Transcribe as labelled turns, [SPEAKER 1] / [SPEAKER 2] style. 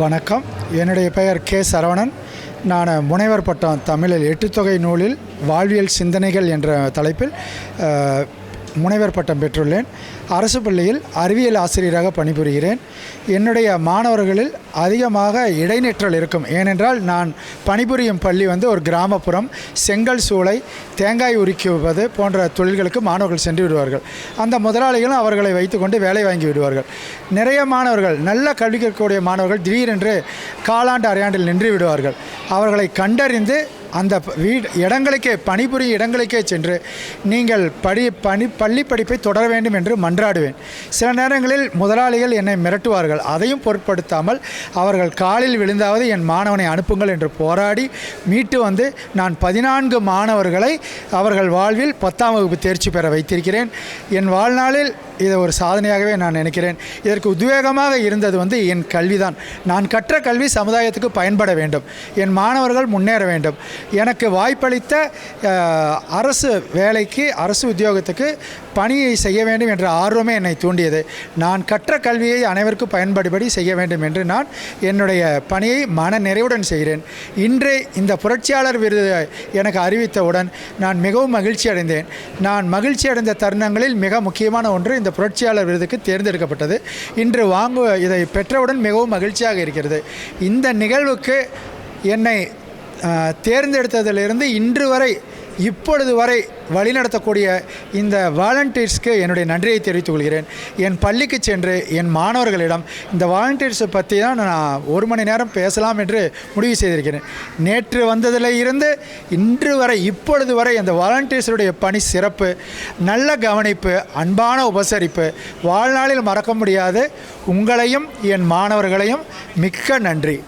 [SPEAKER 1] வணக்கம். என்னுடைய பெயர் கே சரவணன். நான் முனைவர் பட்டம் தமிழில் எட்டுத்தொகை நூலில் வாழ்வியல் சிந்தனைகள் என்ற தலைப்பில் முனைவர் பட்டம் பெற்றுள்ளேன். அரசு பள்ளியில் அறிவியல் ஆசிரியராக பணிபுரிகிறேன். என்னுடைய மாணவர்களில் அதிகமாக இடைநிற்றல் இருக்கும். ஏனென்றால் நான் பணிபுரியும் பள்ளி வந்து ஒரு கிராமப்புறம். செங்கல் சூளை தேங்காய் உரிக்குவது போன்ற தொழில்களுக்கு மாணவர்கள் சென்று விடுவார்கள். அந்த முதலாளிகளும் அவர்களை வைத்துக்கொண்டு வேலை வாங்கி விடுவார்கள். நிறைய மாணவர்கள் நல்ல கல்வி கற்கக்கூடிய மாணவர்கள் திடீரென்று காலாண்டு அரையாண்டில் நின்று விடுவார்கள். அவர்களை கண்டறிந்து அந்த வீடு இடங்களுக்கே பணிபுரியும் இடங்களுக்கே சென்று நீங்கள் படி பணி பள்ளி படிப்பை தொடர வேண்டும் என்று மன்றாடுவேன். சில நேரங்களில் முதலாளிகள் என்னை மிரட்டுவார்கள். அதையும் பொருட்படுத்தாமல் அவர்கள் காலில் விழுந்தாவது என் மாணவனை அனுப்புங்கள் என்று போராடி மீட்டு வந்து நான் பதினான்கு மாணவர்களை அவர்கள் வாழ்வில் பத்தாம் வகுப்பு தேர்ச்சி பெற வைத்திருக்கிறேன். என் வாழ்நாளில் இதை ஒரு சாதனையாகவே நான் நினைக்கிறேன். இதற்கு உத்வேகமாக இருந்தது வந்து என் கல்விதான். நான் கற்ற கல்வி சமுதாயத்துக்கு பயன்பட வேண்டும். என் மாணவர்கள் முன்னேற வேண்டும். எனக்கு வாய்ப்பளித்த அரசு வேலைக்கு அரசு உத்தியோகத்துக்கு பணியை செய்ய வேண்டும் என்ற ஆர்வமே என்னை தூண்டியது. நான் கற்ற கல்வியை அனைவருக்கும் பயன்படுபடி செய்ய வேண்டும் என்று நான் என்னுடைய பணியை மன நிறைவுடன் செய்கிறேன். இன்றே இந்த புரட்சியாளர் விருது எனக்கு அறிவித்தவுடன் நான் மிகவும் மகிழ்ச்சி அடைந்தேன் நான் மகிழ்ச்சி அடைந்த தருணங்களில் மிக முக்கியமான ஒன்று இந்த புரட்சியாளர் விருதுக்கு தேர்ந்தெடுக்கப்பட்டது. இன்று வாங்கு இதை பெற்றவுடன் மிகவும் மகிழ்ச்சியாக இருக்கிறது. இந்த நிகழ்வுக்கு என்னை தேர்ந்தெடுத்ததிலிருந்து இன்று வரை இப்பொழுது வரை வழிநடத்தக்கூடிய இந்த வாலண்டியர்ஸ்க்கு என்னுடைய நன்றியை தெரிவித்துக் கொள்கிறேன். என் பள்ளிக்கு சென்று என் மாணவர்களிடம் இந்த வாலண்டியர்ஸை பற்றி தான் நான் ஒரு மணி நேரம் பேசலாம் என்று முடிவு செய்திருக்கிறேன். நேற்று வந்ததில் இருந்து இன்று வரை இப்பொழுது வரை அந்த வாலண்டியர்ஸுடைய பணி சிறப்பு நல்ல கவனிப்பு அன்பான உபசரிப்பு வாழ்நாளில் மறக்க முடியாது உங்களையும் என் மாணவர்களையும் மிக்க நன்றி.